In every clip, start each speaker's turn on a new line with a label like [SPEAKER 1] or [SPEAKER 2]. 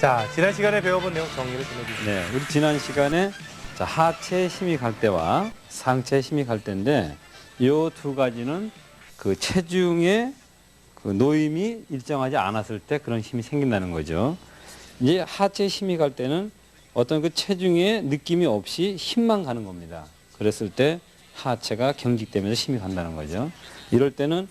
[SPEAKER 1] 자, 지난 시간에 배워본 내용 정리를 좀 해주시죠.
[SPEAKER 2] 네, 우리 지난 시간에 자, 하체에 힘이 갈 때와 상체에 힘이 갈 때인데 이 두 가지는 그 체중의 그 노임이 일정하지 않았을 때 그런 힘이 생긴다는 거죠. 이제 하체에 힘이 갈 때는 어떤 그 체중의 느낌이 없이 힘만 가는 겁니다. 그랬을 때 하체가 경직되면서 힘이 간다는 거죠. 이럴 때는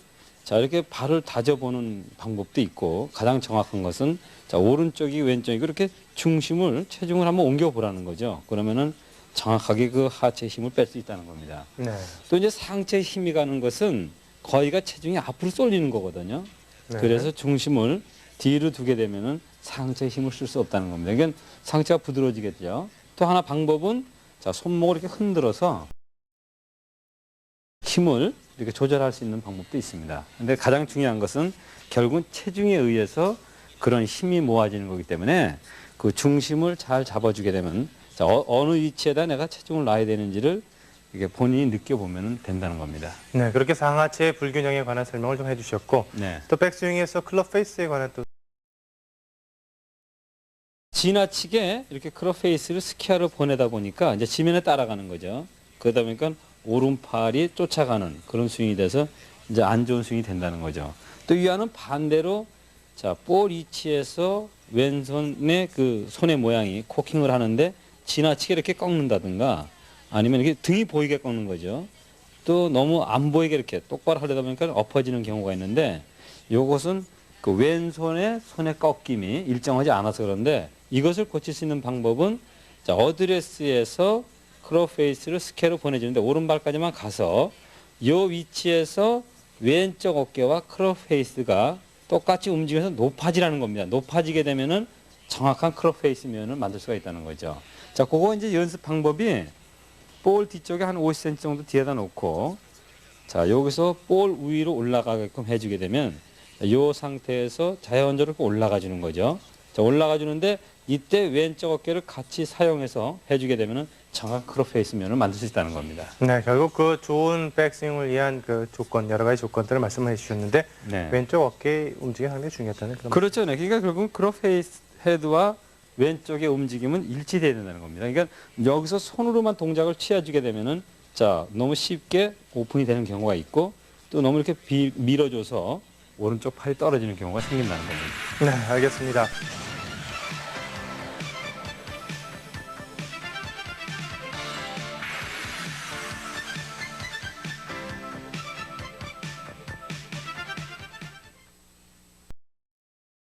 [SPEAKER 2] 자 이렇게 발을 다져보는 방법도 있고 가장 정확한 것은 자 오른쪽이 왼쪽이 그렇게 중심을 체중을 한번 옮겨 보라는 거죠. 그러면은 정확하게 그 하체 힘을 뺄 수 있다는 겁니다.
[SPEAKER 1] 네.
[SPEAKER 2] 또 이제 상체 힘이 가는 것은 거의가 체중이 앞으로 쏠리는 거거든요.
[SPEAKER 1] 네.
[SPEAKER 2] 그래서 중심을 뒤로 두게 되면은 상체 힘을 쓸 수 없다는 겁니다. 그러니까 상체가 부드러워지겠죠. 또 하나 방법은 자 손목을 이렇게 흔들어서 힘을 이렇게 조절할 수 있는 방법도 있습니다. 근데 가장 중요한 것은 결국은 체중에 의해서 그런 힘이 모아지는 거기 때문에 그 중심을 잘 잡아주게 되면 자, 어, 느 위치에다 내가 체중을 놔야 되는지를 이게 본인이 느껴보면 된다는 겁니다.
[SPEAKER 1] 네, 그렇게 상하체 불균형에 관한 설명을 좀 해주셨고
[SPEAKER 2] 네.
[SPEAKER 1] 또 백스윙에서 클럽 페이스에 관한 또
[SPEAKER 2] 지나치게 이렇게 크롭 페이스를 스키어로 보내다 보니까 이제 지면에 따라가는 거죠. 그러다 보니까 오른팔이 쫓아가는 그런 스윙이 돼서 이제 안 좋은 스윙이 된다는 거죠. 또 이와는 반대로 자, 볼 위치에서 왼손의 그 손의 모양이 코킹을 하는데 지나치게 이렇게 꺾는다든가 아니면 이렇게 등이 보이게 꺾는 거죠. 또 너무 안 보이게 이렇게 똑바로 하려다 보니까 엎어지는 경우가 있는데 요것은 그 왼손의 손의 꺾임이 일정하지 않아서 그런데 이것을 고칠 수 있는 방법은 자, 어드레스에서 크로 페이스를 스케로 보내주는데 오른발까지만 가서 요 위치에서 왼쪽 어깨와 크로 페이스가 똑같이 움직여서 높아지라는 겁니다. 높아지게 되면은 정확한 크로 페이스 면을 만들 수가 있다는 거죠. 자, 그거 이제 연습 방법이 볼 뒤쪽에 한 50cm 정도 뒤에다 놓고 자, 여기서 볼 위로 올라가게끔 해주게 되면 이 상태에서 자연적으로 올라가 주는 거죠. 자, 올라가 주는데 이때 왼쪽 어깨를 같이 사용해서 해주게 되면은 정확한 크롭 페이스 면을 만들 수 있다는 겁니다.
[SPEAKER 1] 네, 결국 그 좋은 백스윙을 위한 그 조건 여러 가지 조건들을 말씀해 주셨는데
[SPEAKER 2] 네.
[SPEAKER 1] 왼쪽 어깨 움직임이 상당히 중요하다는 그런
[SPEAKER 2] 그렇죠. 네. 그러니까 결국은 크롭 페이스 헤드와 왼쪽의 움직임은 일치돼야 된다는 겁니다. 그러니까 여기서 손으로만 동작을 취해주게 되면은 자 너무 쉽게 오픈이 되는 경우가 있고 또 너무 이렇게 비- 밀어줘서 오른쪽 팔이 떨어지는 경우가 생긴다는 겁니다.
[SPEAKER 1] 네, 알겠습니다.